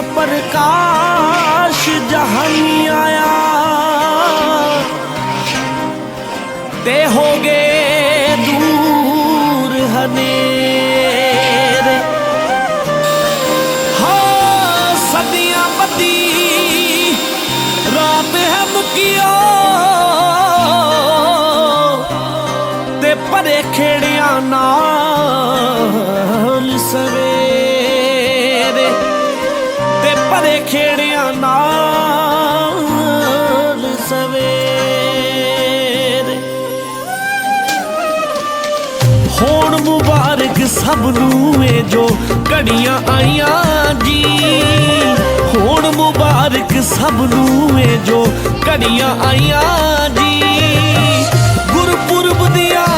ਪ੍ਰਕਾਸ਼ ਜਹਾਨੀ ਆਇਆ। ਖੇੜਿਆਂ ਨਾਲ ਸਵੇਰੇ। ਹੋਣ ਮੁਬਾਰਕ ਸਭ ਨੂੰ ਇਹ ਜੋ ਘੜੀਆਂ ਆਈਆਂ ਜੀ। ਹੋਣ ਮੁਬਾਰਕ ਸਭ ਨੂੰ ਇਹ ਜੋ ਘੜੀਆਂ ਆਈਆਂ ਜੀ। ਗੁਰਪੁਰਬ ਦੀਆਂ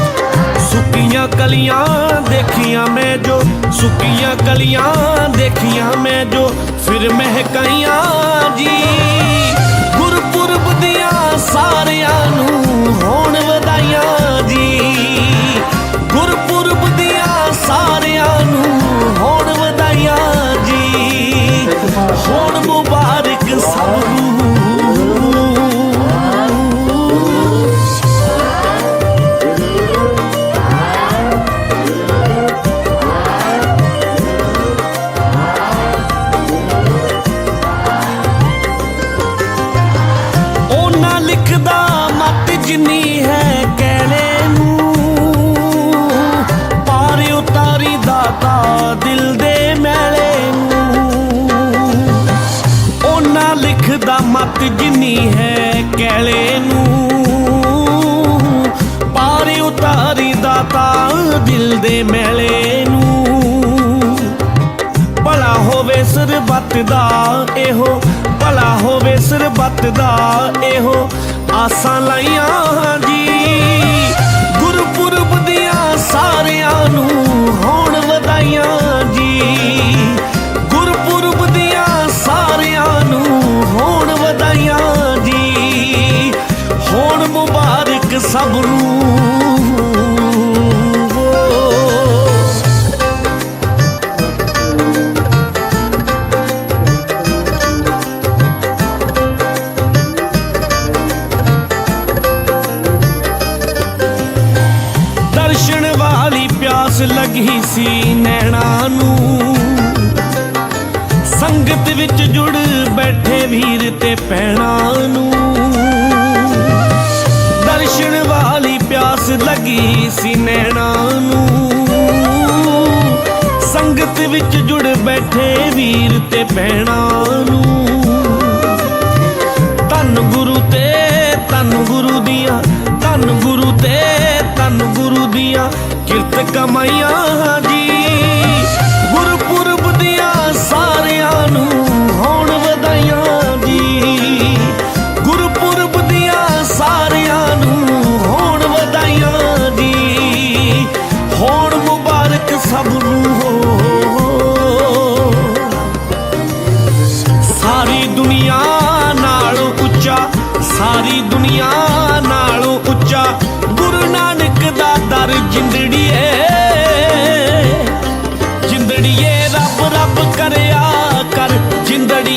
ਸੁੱਕੀਆਂ ਕਲੀਆਂ ਦੇਖੀਆਂ ਮੈਂ ਜੋ ਸੁੱਕੀਆਂ ਕਲੀਆਂ ਦੇਖੀਆਂ ਮੈਂ ਜੋ ਫਿਰ ਮਹਿਕਾਈਆਂ ਜੀ। ਲਿਖਦਾ ਜਿੰਨੀ ਹੈ ਕਹਿਲੇ ਨੂੰ, ਪਾਰ ਉਤਾਰੀ ਦਾਤਾ ਦਿਲ ਦੇ ਮੈਲੇ ਨੂੰ। ਭਲਾ ਹੋਵੇ ਸਰਬੱਤ ਦਾ ਇਹੋ, ਭਲਾ ਹੋਵੇ ਸਰਬੱਤ ਦਾ ਇਹੋ, ਆਸਾਂ ਲਾਈਆਂ ਜੀ। ਲੱਗੀ ਸੀ ਨੈਣਾ ਨੂੰ। ਸੰਗਤ ਵਿੱਚ ਜੁੜ ਬੈਠੇ ਵੀਰ ਤੇ ਪੈਣਾ ਨੂੰ। ਦਰਸ਼ਨ ਵਾਲੀ ਪਿਆਸ ਲੱਗੀ ਸੀ ਨੈਣਾ ਨੂੰ। ਸੰਗਤ ਵਿੱਚ ਜੁੜ ਬੈਠੇ ਵੀਰ ਤੇ ਪੈਣਾ ਨੂੰ। ਧੰਨ ਗੁਰੂ ਤੇ ਧੰਨ ਗੁਰੂ ਦੀਆਂ, ਧੰਨ ਗੁਰੂ ਤੇ ਧੰਨ ਗੁਰੂ ਦੀਆਂ। ਕਿਰਤ ਕਮਾਈਆਂ ਜੀ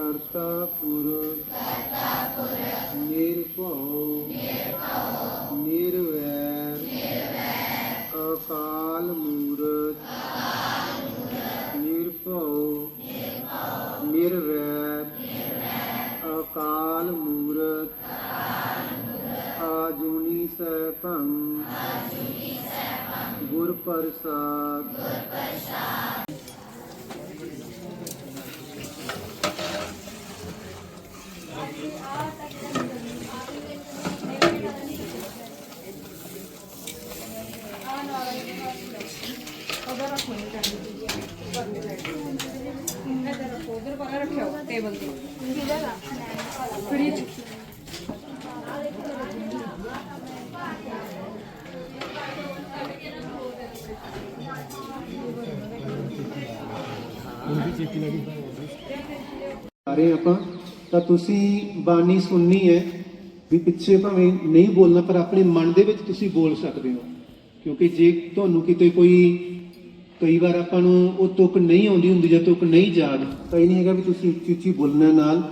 ਕਰਤਾ ਪੁਰਖ ਨਿਰਭਉ ਨਿਰਵੈਰ। ਅਕਾਲ ਮੂਰਤ। ਨਿਰਭਉ ਨਿਰਵੈਰ। ਅਕਾਲ ਮੂਰਤ। ਆਜੂਨੀ ਸੈਭੰ ਗੁਰ ਪ੍ਰਸਾਦ ਉਧਰ Di atas. ਤੁਸੀਂ ਬਾਣੀ ਸੁਣਨੀ ਹੈ ਵੀ ਪਿੱਛੇ ਭਾਵੇਂ ਨਹੀਂ ਬੋਲਣਾ, ਪਰ ਆਪਣੇ ਮਨ ਦੇ ਵਿੱਚ ਤੁਸੀਂ ਬੋਲ ਸਕਦੇ ਹੋ। ਕਿਉਂਕਿ ਜੇ ਤੁਹਾਨੂੰ ਕਿਤੇ ਕੋਈ, ਕਈ ਵਾਰ ਆਪਾਂ ਨੂੰ ਉਹ ਤੁਕ ਨਹੀਂ ਆਉਂਦੀ ਹੁੰਦੀ ਜਾਂ ਤੁਕ ਨਹੀਂ ਯਾਦ, ਤਾਂ ਇਹ ਨਹੀਂ ਹੈਗਾ ਵੀ ਤੁਸੀਂ ਉੱਚੀ ਉੱਚੀ ਬੋਲਣਾ ਨਾਲ।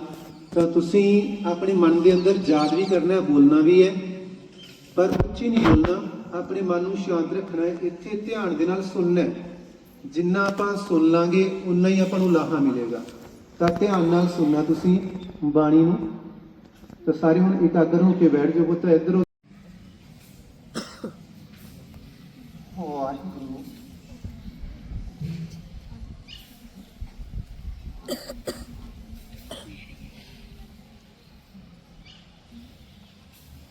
ਤਾਂ ਤੁਸੀਂ ਆਪਣੇ ਮਨ ਦੇ ਅੰਦਰ ਯਾਦ ਵੀ ਕਰਨਾ ਬੋਲਣਾ ਵੀ ਹੈ, ਪਰ ਉੱਚੀ ਨਹੀਂ ਬੋਲਣਾ। ਆਪਣੇ ਮਨ ਨੂੰ ਸ਼ਾਂਤ ਰੱਖਣਾ ਹੈ, ਇੱਥੇ ਧਿਆਨ ਦੇ ਨਾਲ ਸੁਣਨਾ ਹੈ। ਜਿੰਨਾ ਆਪਾਂ ਸੁਣ ਲਾਂਗੇ, ਉਨਾ ਹੀ ਆਪਾਂ ਨੂੰ ਲਾਹਾ ਮਿਲੇਗਾ। ਤਾਂ ਧਿਆਨ ਨਾਲ ਸੁਣਨਾ ਤੁਸੀਂ ਬਾਣੀ ਨੂੰ। ਤਾਂ ਸਾਰੇ ਹੁਣ ਇਕਾਗਰ ਹੋ ਕੇ ਬੈਠ ਜਾਓ ਪੁੱਤ, ਇੱਧਰ ਵਾਹਿਗੁਰੂ।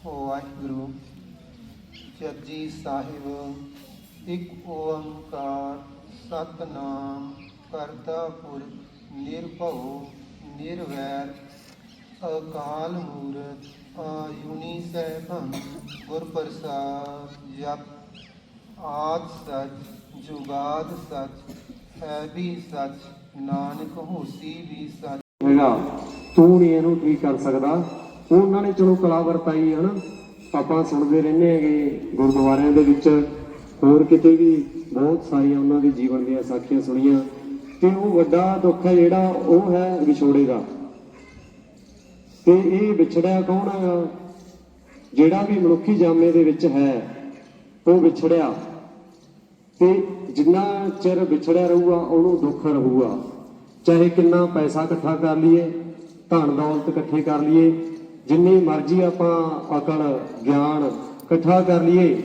ਵਾਹਿਗੁਰੂ। ਜਪਜੀ ਸਾਹਿਬ, ਇੱਕ ਓੰਕਾਰ ਸਤਨਾਮ ਕਰਤਾ ਪੁਰਖ। ਨਿਰਭਉ, ਨਿਰਵੈਰ, ਅਕਾਲ ਮੂਰਤ, ਆਯੁਨੀ ਸੈਭੰ ਗੁਰ ਪ੍ਰਸਾਦ ਜਪ, ਆਦ ਸਚ, ਜੁਗਾਦ ਸਚ, ਹੈ ਵੀ ਸਚ, ਨਾਨਕ ਹੋਸੀ ਵੀ ਸਚ। ਹੈਗਾ। ਤੂੰ ਨਹੀਂ ਇਹਨੂੰ ਠੀਕ ਕਰ ਸਕਦਾ? ਉਹਨਾਂ ਨੇ ਚਲੋ ਕਲਾ ਵਰਤਾਈ ਹਨਾ ਆਪਾਂ ਸੁਣਦੇ ਰਹਿੰਦੇ ਹੈਗੇ ਗੁਰਦੁਆਰਿਆਂ ਦੇ ਵਿੱਚ। ਹੋਰ ਕਿਤੇ ਵੀ ਬਹੁਤ ਸਾਰੀਆਂ ਉਹਨਾਂ ਦੇ ਜੀਵਨ ਦੀਆਂ ਸਾਖੀਆਂ ਸੁਣੀਆਂ। ਤੇ ਉਹ ਵੱਡਾ ਦੁੱਖ ਹੈ ਜਿਹੜਾ, ਉਹ ਹੈ ਵਿਛੋੜੇ ਦਾ। ਤੇ ਇਹ ਵਿਛੜਿਆ ਕੌਣ ਹੈ ਜਿਹੜਾ ਵੀ ਮਨੁੱਖੀ ਜਾਮੇ ਦੇ ਵਿੱਚ ਹੈ, ਉਹ ਵਿਛੜਿਆ। ਤੇ ਜਿੰਨਾ ਚਿਰ ਵਿਛੜਿਆ ਰਹੂਗਾ, ਉਹਨੂੰ ਦੁੱਖ ਰਹੂਗਾ। ਚਾਹੇ ਕਿੰਨਾ ਪੈਸਾ ਇਕੱਠਾ ਕਰ ਲਈਏ, ਧਨ ਦੌਲਤ ਇਕੱਠੇ ਕਰ ਲਈਏ, ਜਿੰਨੀ ਮਰਜ਼ੀ ਆਪਾਂ ਅਕਲ, ਗਿਆਨ ਇਕੱਠਾ ਕਰ ਲਈਏ,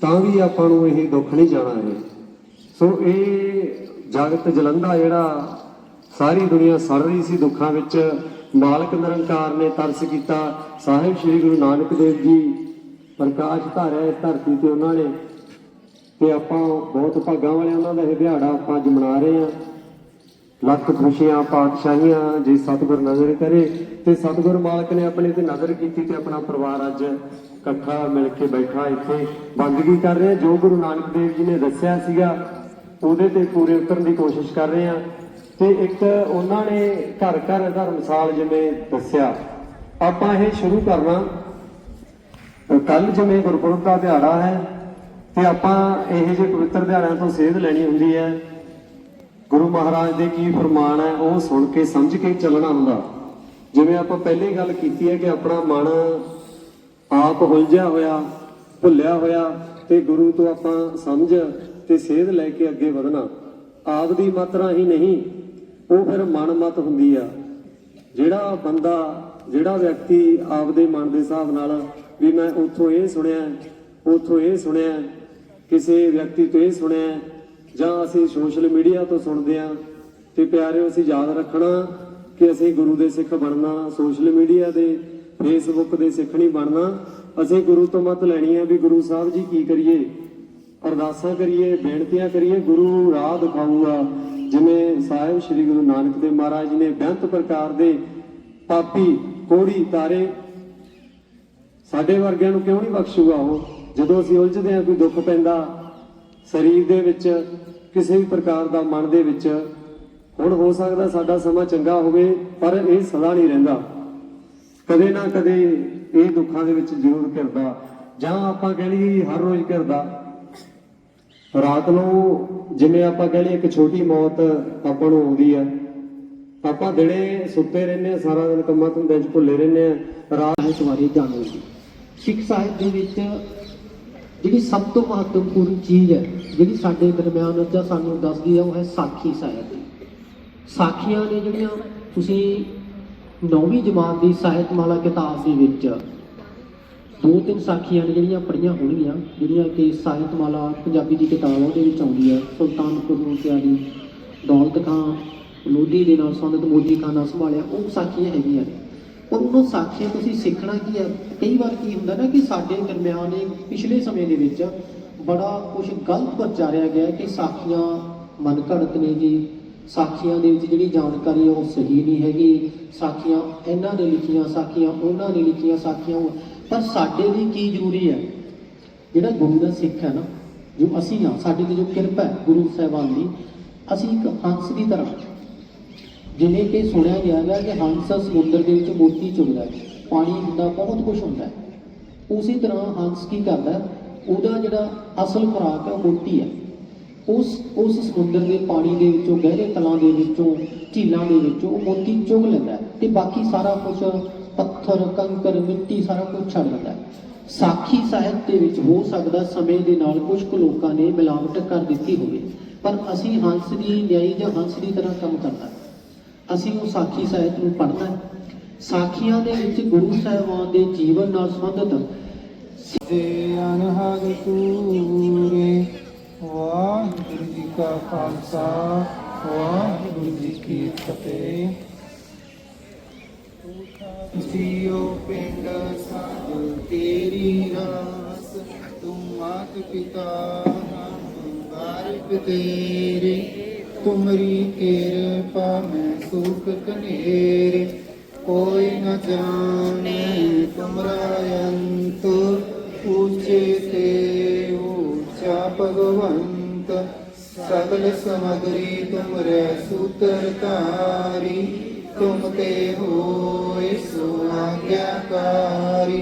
ਤਾਂ ਵੀ ਆਪਾਂ ਨੂੰ ਇਹ ਦੁੱਖ ਨਹੀਂ ਜਾਣਾ ਹੈ ਸੋ ਇਹ ਜਗਤ ਜਲੰਧਾ ਜਿਹੜਾ ਸਾਰੀ ਦੁਨੀਆ ਸੜ ਰਹੀ ਸੀ ਦੁੱਖਾਂ ਵਿੱਚ। ਮਾਲਕ ਨਿਰੰਕਾਰ ਨੇ ਤਰਸ ਕੀਤਾ। ਸਾਹਿਬ ਸ੍ਰੀ ਗੁਰੂ ਨਾਨਕ ਦੇਵ ਜੀ ਪ੍ਰਕਾਸ਼ ਧਾਰਿਆ ਇਸ ਧਰਤੀ ਤੇ ਉਹਨਾਂ ਨੇ ਤੇ ਆਪਾਂ ਬਹੁਤ ਭਾਗਾਂ ਵਾਲੇ ਉਹਨਾਂ ਦਾ ਇਹ ਦਿਹਾੜਾ ਆਪਾਂ ਅੱਜ ਮਨਾ ਰਹੇ ਹਾਂ। ਲੱਖ ਖੁਸ਼ੀਆਂ, ਪਾਤਸ਼ਾਹੀਆਂ ਜੇ ਸਤਿਗੁਰ ਨਜ਼ਰ ਕਰੇ ਤੇ ਸਤਿਗੁਰ ਮਾਲਕ ਨੇ ਆਪਣੇ ਤੇ ਨਜ਼ਰ ਕੀਤੀ ਤੇ ਆਪਣਾ ਪਰਿਵਾਰ ਅੱਜ ਇਕੱਠਾ ਮਿਲ ਕੇ ਬੈਠਾ ਇੱਥੇ। ਬੰਦਗੀ ਕਰ ਰਹੇ ਜੋ ਗੁਰੂ ਨਾਨਕ ਦੇਵ ਜੀ ਨੇ ਦੱਸਿਆ ਸੀਗਾ ਉਹਦੇ ਤੇ ਪੂਰੇ ਉਤਰਨ ਦੀ ਕੋਸ਼ਿਸ਼ ਕਰ ਰਹੇ ਹਾਂ। ਤੇ ਇੱਕ ਉਹਨਾਂ ਨੇ ਘਰ ਘਰ ਧਰਮਸਾਲ ਜਿਵੇਂ ਦੱਸਿਆ। ਆਪਾਂ ਇਹ ਸ਼ੁਰੂ ਕਰਨਾ। ਕੱਲ ਜਿਵੇਂ ਗੁਰਪੁਰਬ ਦਾ ਦਿਹਾੜਾ ਹੈ, ਤੇ ਆਪਾਂ ਇਹ ਜਿਹੇ ਪਵਿੱਤਰ ਦਿਹਾੜਿਆਂ ਤੋਂ ਸੇਧ ਲੈਣੀ ਹੁੰਦੀ ਹੈ, ਗੁਰੂ ਮਹਾਰਾਜ ਦੇ ਕੀ ਫਰਮਾਨ ਹੈ, ਉਹ ਸੁਣ ਕੇ, ਸਮਝ ਕੇ ਚੱਲਣਾ ਹੁੰਦਾ। ਜਿਵੇਂ ਆਪਾਂ ਪਹਿਲੇ ਗੱਲ ਕੀਤੀ ਹੈ ਕਿ ਆਪਣਾ ਮਨ ਆਪ ਹੁਲਝਿਆ ਹੋਇਆ, ਭੁੱਲਿਆ ਹੋਇਆ, ਤੇ ਗੁਰੂ ਤੋਂ ਆਪਾਂ ਸਮਝ ਤੇ ਸੇਧ ਲੈ ਕੇ ਅੱਗੇ ਵਧਣਾ, ਆਪ ਦੀ ਮਾਤਰਾ ਹੀ ਨਹੀਂ, ਉਹ ਫਿਰ ਮਨ ਮਤ ਹੁੰਦੀ ਆ। ਜਿਹੜਾ ਬੰਦਾ, ਜਿਹੜਾ ਵਿਅਕਤੀ ਆਪਦੇ ਮਨ ਦੇ ਹਿਸਾਬ ਨਾਲ ਵੀ ਮੈਂ ਉੱਥੋਂ ਇਹ ਸੁਣਿਆ, ਉੱਥੋਂ ਇਹ ਸੁਣਿਆ, ਕਿਸੇ ਵਿਅਕਤੀ ਤੋਂ ਇਹ ਸੁਣਿਆ, ਜਾਂ ਅਸੀਂ ਸੋਸ਼ਲ ਮੀਡੀਆ ਤੋਂ ਸੁਣਦੇ ਆ ਤੇ ਪਿਆਰਿਓ, ਅਸੀਂ ਯਾਦ ਰੱਖਣਾ ਕਿ ਅਸੀਂ ਗੁਰੂ ਦੇ ਸਿੱਖ ਬਣਨਾ, ਸੋਸ਼ਲ ਮੀਡੀਆ ਦੇ ਫੇਸਬੁੱਕ ਦੇ ਸਿੱਖ ਨਹੀਂ ਬਣਨਾ। ਅਸੀਂ ਗੁਰੂ ਤੋਂ ਮਤ ਲੈਣੀ ਹੈ ਵੀ ਗੁਰੂ ਸਾਹਿਬ ਜੀ ਕੀ ਕਰੀਏ? ਅਰਦਾਸਾਂ ਕਰੀਏ, ਬੇਨਤੀਆਂ ਕਰੀਏ, ਗੁਰੂ ਰਾਹ ਦਿਖਾਊਗਾ। ਜਿਵੇਂ ਸਾਹਿਬ ਸ੍ਰੀ ਗੁਰੂ ਨਾਨਕ ਦੇਵ ਮਹਾਰਾਜ ਜੀ ਨੇ ਬੇਅੰਤ ਪ੍ਰਕਾਰ ਦੇ ਪਾਪੀ ਕੋੜੀ ਤਾਰੇ ਸਾਡੇ ਵਰਗਿਆਂ ਨੂੰ ਕਿਉਂ ਨਹੀਂ ਬਖਸ਼ੂਗਾ ਉਹ? ਜਦੋਂ ਅਸੀਂ ਉਲਝਦੇ ਹਾਂ, ਕੋਈ ਦੁੱਖ ਪੈਂਦਾ ਸਰੀਰ ਦੇ ਵਿੱਚ, ਕਿਸੇ ਵੀ ਪ੍ਰਕਾਰ ਦਾ ਮਨ ਦੇ ਵਿੱਚ, ਹੁਣ ਹੋ ਸਕਦਾ ਸਾਡਾ ਸਮਾਂ ਚੰਗਾ ਹੋਵੇ, ਪਰ ਇਹ ਸਦਾ ਨਹੀਂ ਰਹਿੰਦਾ। ਕਦੇ ਨਾ ਕਦੇ ਇਹ ਦੁੱਖਾਂ ਦੇ ਵਿੱਚ ਜ਼ਰੂਰ ਘਿਰਦਾ। ਜਾਂ ਆਪਾਂ ਕਹਿ ਲਈਏ ਹਰ ਰੋਜ਼ ਘਿਰਦਾ। ਰਾਤ ਨੂੰ ਜਿਵੇਂ ਆਪਾਂ ਕਹ ਲਈਏ ਇੱਕ ਛੋਟੀ ਮੌਤ ਆਪਾਂ ਨੂੰ ਆਉਂਦੀ ਆ। ਆਪਾਂ ਦਿਨੇ ਸੁੱਤੇ ਰਹਿੰਦੇ ਆ, ਸਾਰਾ ਦਿਨ ਕੰਮਾਂ ਤੋਂ ਵਿੱਚ ਭੁੱਲੇ ਰਹਿੰਦੇ ਆ। ਰਾਤ ਸਾਹਿਤ ਬਾਰੇ ਜਾਣੋਗੇ ਸਿੱਖ ਸਾਹਿਤ ਦੇ ਵਿੱਚ ਜਿਹੜੀ ਸਭ ਤੋਂ ਮਹੱਤਵਪੂਰਨ ਚੀਜ਼ ਹੈ, ਜਿਹੜੀ ਸਾਡੇ ਦਰਮਿਆਨ ਜਾਂ ਸਾਨੂੰ ਦੱਸਦੀ ਹੈ ਉਹ ਹੈ ਸਾਖੀ ਸਾਹਿਤ ਸਾਖੀਆਂ ਨੇ ਜਿਹੜੀਆਂ ਤੁਸੀਂ ਨੌਵੀਂ ਜਮਾਤ ਦੀ ਸਾਹਿਤ ਸਾਹਿਤਮਾਲਾ ਕਿਤਾਬ ਦੇ ਵਿੱਚ ਦੋ ਤਿੰਨ ਸਾਖੀਆਂ ਨੇ ਜਿਹੜੀਆਂ ਪੜ੍ਹੀਆਂ ਹੋਣਗੀਆਂ, ਜਿਹੜੀਆਂ ਕਿ ਸਾਹਿਤਮਾਲਾ ਪੰਜਾਬੀ ਦੀ ਕਿਤਾਬ ਉਹਦੇ ਵਿੱਚ ਆਉਂਦੀ ਹੈ ਸੁਲਤਾਨਪੁਰ ਨੂੰ ਤਿਆਰੀ ਦੌਲਤ ਖਾਂ, ਲੋਧੀ ਦੇ ਨਾਲ ਸੰਬੰਧਿਤ ਮੋਦੀ ਖਾਂ ਨਾਲ ਸੰਭਾਲਿਆ, ਉਹ ਸਾਖੀਆਂ ਹੈਗੀਆਂ ਨੇ। ਪਰ ਉਹਨਾਂ ਸਾਖੀਆਂ ਤੁਸੀਂ ਸਿੱਖਣਾ ਕੀ ਹੈ ਕਈ ਵਾਰ ਕੀ ਹੁੰਦਾ ਨਾ ਕਿ ਸਾਡੇ ਦਰਮਿਆਨ ਇਹ ਪਿਛਲੇ ਸਮੇਂ ਦੇ ਵਿੱਚ ਬੜਾ ਕੁਝ ਗਲਤ ਪ੍ਰਚਾਰਿਆ ਗਿਆ ਕਿ ਸਾਖੀਆਂ ਮਨਘੜਤ ਨੇ ਜੀ। ਸਾਖੀਆਂ ਦੇ ਵਿੱਚ ਜਿਹੜੀ ਜਾਣਕਾਰੀ ਉਹ ਸਹੀ ਨਹੀਂ ਹੈਗੀ। ਸਾਖੀਆਂ ਇਹਨਾਂ ਨੇ ਲਿਖੀਆਂ, ਸਾਖੀਆਂ ਉਹਨਾਂ ਨੇ ਲਿਖੀਆਂ, ਸਾਖੀਆਂ ਪਰ ਸਾਡੇ ਲਈ ਕੀ ਜ਼ਰੂਰੀ ਹੈ? ਜਿਹੜਾ ਗੁਰੂ ਦਾ ਸਿੱਖ ਹੈ ਨਾ, ਜੋ ਅਸੀਂ ਹਾਂ, ਸਾਡੇ ਤੇ ਜੋ ਕਿਰਪਾ ਹੈ ਗੁਰੂ ਸਾਹਿਬਾਨ ਦੀ, ਅਸੀਂ ਇੱਕ ਹੰਸ ਦੀ ਤਰ੍ਹਾਂ, ਜਿਵੇਂ ਕਿ ਸੁਣਿਆ ਗਿਆ ਹੈ ਕਿ ਹੰਸ ਸਮੁੰਦਰ ਦੇ ਵਿੱਚ ਮੋਤੀ ਚੁਗਦਾ ਹੈ, ਪਾਣੀ ਹੁੰਦਾ, ਬਹੁਤ ਕੁਝ ਹੁੰਦਾ ਹੈ। ਉਸੇ ਤਰ੍ਹਾਂ ਹੰਸ ਕੀ ਕਰਦਾ ਹੈ? ਉਹਦਾ ਜਿਹੜਾ ਅਸਲ ਖੁਰਾਕ ਹੈ, ਉਹ ਮੋਤੀ ਹੈ। ਉਸ ਉਸ ਸਮੁੰਦਰ ਦੇ ਪਾਣੀ ਦੇ ਵਿੱਚੋਂ, ਗਹਿਰੇ ਤਲਾਂ ਦੇ ਵਿੱਚੋਂ, ਝੀਲਾਂ ਦੇ ਵਿੱਚੋਂ ਉਹ ਮੋਤੀ ਚੁਗ ਲੈਂਦਾ ਹੈ ਤੇ ਬਾਕੀ ਸਾਰਾ ਕੁਝ ਪੱਥਰ, ਕੰਕਰ, ਮਿੱਟੀ ਸਾਰਾ ਕੁਝ ਛੱਡ ਦਿੰਦਾ ਸਾਖੀ ਸਾਹਿਤ ਦੇ ਵਿੱਚ ਹੋ ਸਕਦਾ ਸਮੇਂ ਦੇ ਨਾਲ ਕੁਝ ਕੁ ਲੋਕਾਂ ਨੇ ਮਿਲਾਵਟ ਕਰ ਦਿੱਤੀ ਹੋਵੇ, ਪਰ ਅਸੀਂ ਹੰਸ ਦੀ ਨਿਆਈ ਜਾਂ ਹੰਸ ਦੀ ਤਰ੍ਹਾਂ ਕੰਮ ਕਰਦਾ ਅਸੀਂ ਉਹ ਸਾਖੀ ਸਾਹਿਤ ਨੂੰ ਪੜ੍ਹਨਾ ਸਾਖੀਆਂ ਦੇ ਵਿੱਚ ਗੁਰੂ ਸਾਹਿਬਾਨ ਦੇ ਜੀਵਨ ਨਾਲ ਸੰਬੰਧਿਤ ਜੇ ਅਨਹਦ ਸੂਰੇ ਵਾਹਿਗੁਰੂ ਜੀ ਕਾ ਖਾਲਸਾ, ਵਾਹਿਗੁਰੂ ਜੀ ਕੀ ਫਤਿਹ। ਜੀਓ ਪਿੰਡ ਸਭ ਤੇਰੀ ਰਾਸ। ਤੂੰ ਮਾਤ ਪਿਤਾ ਹਮ ਬਾਰਿਕ ਤੇਰੇ। ਤੁਮਰੀ ਕਿਰਪਾ, ਮੈਂ ਸੁਖ ਕਨੇਰੇ। ਕੋਈ ਨਾ ਜਾਣੇ ਤੁਮਰਾ ਅੰਤ, ਉੱਚੇ ਤੇ ਉੱਚਾ ਭਗਵੰਤ। ਸਗਲ ਸਮਗਰੀ ਤੁਮਰੇ ਸੂਤਰ ਤਾਰੀ ਤੁਮ ਤੇ ਹੋਏ ਸੋ ਆਗਿਆਕਾਰੀ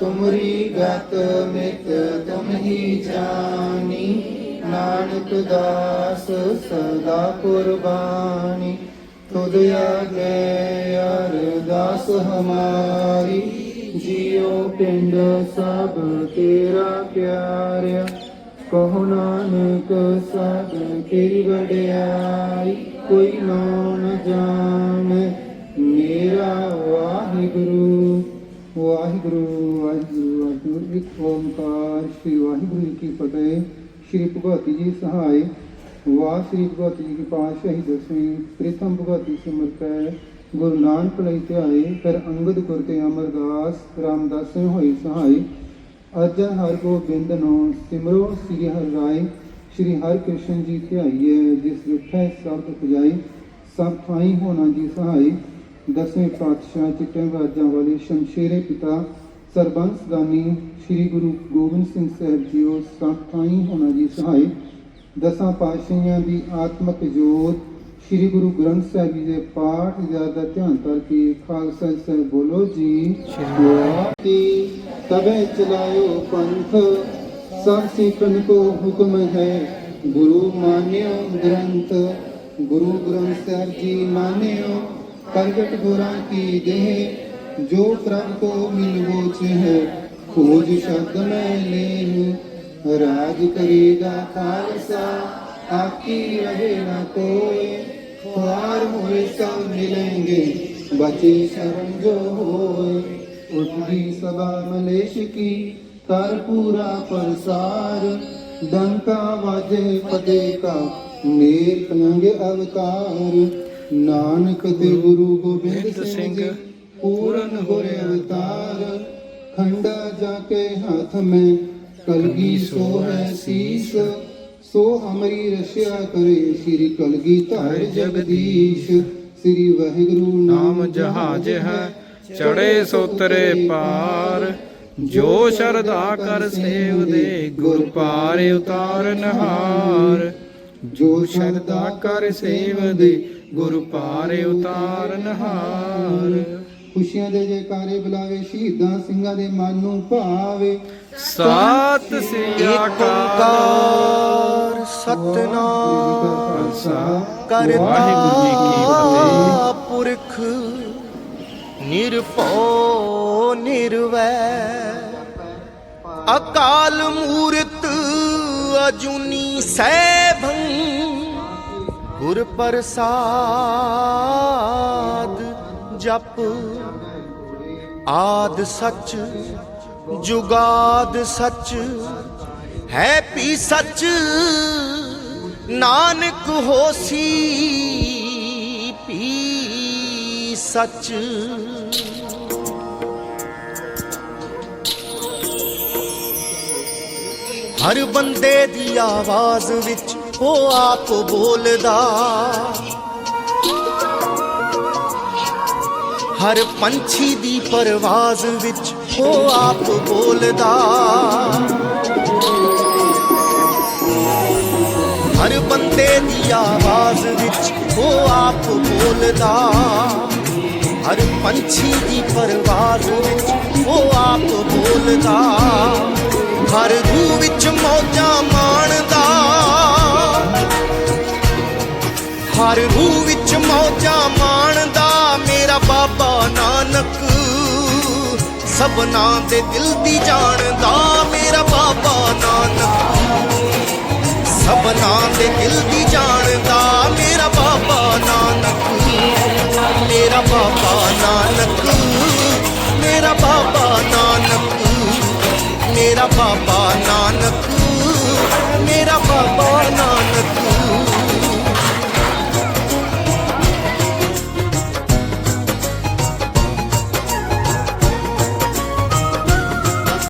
ਤੁਮਰੀ ਗਤ ਮਿਤ ਤੁਮ ਹੀ ਜਾਣੀ, ਨਾਨਕ ਦਾਸ ਸਦਾ ਕੁਰਬਾਨੀ, ਤੁਧ ਆਗੇ ਅਰਦਾਸ ਹਮਾਰੀ, ਜੀਉ ਪਿੰਡ ਸਭ ਤੇਰਾ ਪਿਆਰਿਆ, ਕਹੋ ਨਾਨਕ ਸਭ ਤੇਰੀ ਵਡਿਆਈ ਕੋਈ ਨਾਮ ਜਾਣ। ਮੇਰਾ ਵਾਹਿਗੁਰੂ ਵਾਹਿਗੁਰੂ ਵਾਹਿਗੁਰੂ ਵਾਹਿਗੁਰੂ, ਇੱਕ ਓੰਕਾਰ ਸ੍ਰੀ ਵਾਹਿਗੁਰੂ ਜੀ ਕੀ ਫਤਿਹ। ਸ੍ਰੀ ਭਗਵਤੀ ਜੀ ਸਹਾਇ ਵਾਹ ਸ੍ਰੀ ਭਗਵਤੀ ਜੀ ਕੀ ਪਾਤਸ਼ਾਹੀ ਦਸਵੀਂ। ਪ੍ਰੀਤਮ ਭਗਵਤੀ ਸਿਮਰਤ ਹੈ। ਗੁਰੂ ਨਾਨਕ ਲਈ ਧਿਆਏ, ਫਿਰ ਅੰਗਦ ਗੁਰ ਤੇ ਅਮਰਦਾਸ ਰਾਮਦਾਸ ਹੋਈ ਸਹਾਈ। ਅਰਜਨ ਹਰ ਗੋਬਿੰਦ ਨੂੰ ਸਿਮਰੋ ਸ੍ਰੀ ਹਰਿ ਰਾਏ। ਸ੍ਰੀ ਹਰਿ ਕ੍ਰਿਸ਼ਨ ਜੀ ਧਿਆਈਏ ਜਿਸ ਵਿਠੇ ਸਬਦ ਪੁਜਾਈ ਸਭ ਥਾਈ ਹੋਣਾ ਜੀ ਸਹਾਈ। ਦਸਵੇਂ ਪਾਤਸ਼ਾਹ ਚਿੱਟੇ ਰਾਜਾਂ ਵਾਲੇ ਸ਼ਮਸ਼ੇਰੇ ਪਿਤਾ ਸਰਬੰਸ ਦਾਨੀ ਸ੍ਰੀ ਗੁਰੂ ਗੋਬਿੰਦ ਸਿੰਘ ਸਾਹਿਬ ਜੀਓ ਸਭ ਥਾਈ ਹੋਣਾ ਜੀ ਸਹਾਈ। ਦਸਾਂ ਪਾਤਸ਼ਾਹਾਂ ਦੀ ਆਤਮਕ ਜੋਤ ਸ੍ਰੀ ਗੁਰੂ ਗ੍ਰੰਥ ਸਾਹਿਬ ਜੀ ਦੇ ਪਾਠ ਜ਼ਿਆਦਾ ਧਿਆਨ ਕਰਕੇ ਖਾਲਸਾ ਸਾਹਿਬ ਬੋਲੋ ਜੀ। ਵਾਤੀ ਤਬੇ ਚਲਾਇਓ ਪੰਥ साक्षी प्रमुख हुक्म है। गुरु मान्यो ग्रंथ। गुरु ग्रंथ सर जी मान्यो। प्रगट गुरा की देह, जो प्रभ को मिल बोच है। खोज शब्द में ले राज करेगा खालसा। आपकी रहेगा कोई खुआर हुए सब मिलेंगे। बचे शर्म जो होए, उठी सभा मलेश की। ਕਰ ਪੂਰਾ ਪਰਸਾਰ ਡੰਕਾ ਵਾਜੇ ਪਦੇ ਕਾ ਮੇਰ ਨੰਗੇ ਅਵਤਾਰ। ਨਾਨਕ ਦੇ ਗੁਰੂ ਗੋਬਿੰਦ ਸਿੰਘ ਪੂਰਨ ਹੋਏ ਅਵਤਾਰ। ਖੰਡਾ ਜਾ ਕੇ ਹੱਥ ਮੈਂ ਕਲਗੀ ਸੋ ਹੈ ਸੀਸ। ਸੋ ਅਮਰੀ ਰਸਿਆ ਕਰੇ ਸ੍ਰੀ ਕਲਗੀ ਧਾਰ ਜਗਦੀਸ਼। ਸ੍ਰੀ ਵਾਹਿਗੁਰੂ ਨਾਮ ਜਹਾਜ ਹੈ ਚੜੇ ਸੋਤਰੇ ਪਾਰ। ਜੋ ਸ਼ਰਧਾ ਕਰ ਸੇਵ ਦੇ ਗੁਰ ਪਾਰ ਉਤਾਰਨ ਹਾਰ। ਜੋ ਸ਼ਰਧਾ ਕਰ ਸੇਵ ਦੇ ਗੁਰ ਪਾਰ ਉਤਾਰਨ ਹਾਰ। ਖੁਸ਼ੀਆਂ ਦੇ ਜੈਕਾਰੇ ਬੁਲਾਵੇ ਸ਼ਹੀਦਾਂ ਸਿੰਘਾਂ ਦੇ ਮਨ ਨੂੰ ਭਾਵੇ। ਸਤ ਸ੍ਰੀ ਅਕਾਲ ਸਤਨਾਮ ਕਰਤਾ। ਪੁਰਖ ਨਿਰਭਉ ਨਿਰਵੈਰ ਅਕਾਲ ਮੂਰਤ ਅਜੂਨੀ ਸੈਭੰ ਗੁਰ ਪ੍ਰਸਾਦ ਜਪ ਆਦ ਸੱਚ ਜੁਗਾਦ ਸੱਚ ਹੈ ਪੀ ਸੱਚ ਨਾਨਕ ਹੋਸੀ ਪੀ ਸੱਚ ਹਰ ਬੰਦੇ ਦੀ ਆਵਾਜ਼ ਵਿੱਚ ਉਹ ਆਪ ਬੋਲਦਾ। ਹਰ ਪੰਛੀ ਦੀ ਪਰਵਾਜ਼ ਵਿੱਚ ਉਹ ਆਪ ਬੋਲਦਾ। ਹਰ ਬੰਦੇ ਦੀ ਆਵਾਜ਼ ਵਿੱਚ ਉਹ ਆਪ ਬੋਲਦਾ। ਹਰ ਪੰਛੀ ਦੀ ਪਰਵਾਜ਼ ਵਿੱਚ ਉਹ ਆਪ ਬੋਲਦਾ। ਹਰ ਰੂਹ ਵਿੱਚ ਮੌਜਾਂ ਮਾਣਦਾ। ਹਰ ਰੂਹ ਵਿੱਚ ਮੌਜਾਂ ਮਾਣਦਾ ਮੇਰਾ ਬਾਬਾ ਨਾਨਕ। ਸਭਨਾਂ ਦੇ ਦਿਲ ਦੀ ਜਾਣਦਾ ਮੇਰਾ ਬਾਬਾ ਨਾਨਕ। ਸਭਨਾਂ ਦੇ ਦਿਲ ਦੀ ਜਾਣਦਾ ਮੇਰਾ ਬਾਬਾ ਨਾਨਕ। ਮੇਰਾ ਬਾਬਾ ਨਾਨਕ, ਮੇਰਾ ਬਾਬਾ ਨਾਨਕ। ਮੇਰਾ ਬਾਬਾ ਨਾਨਕ ਮੇਰਾ ਬਾਬਾ ਨਾਨਕ।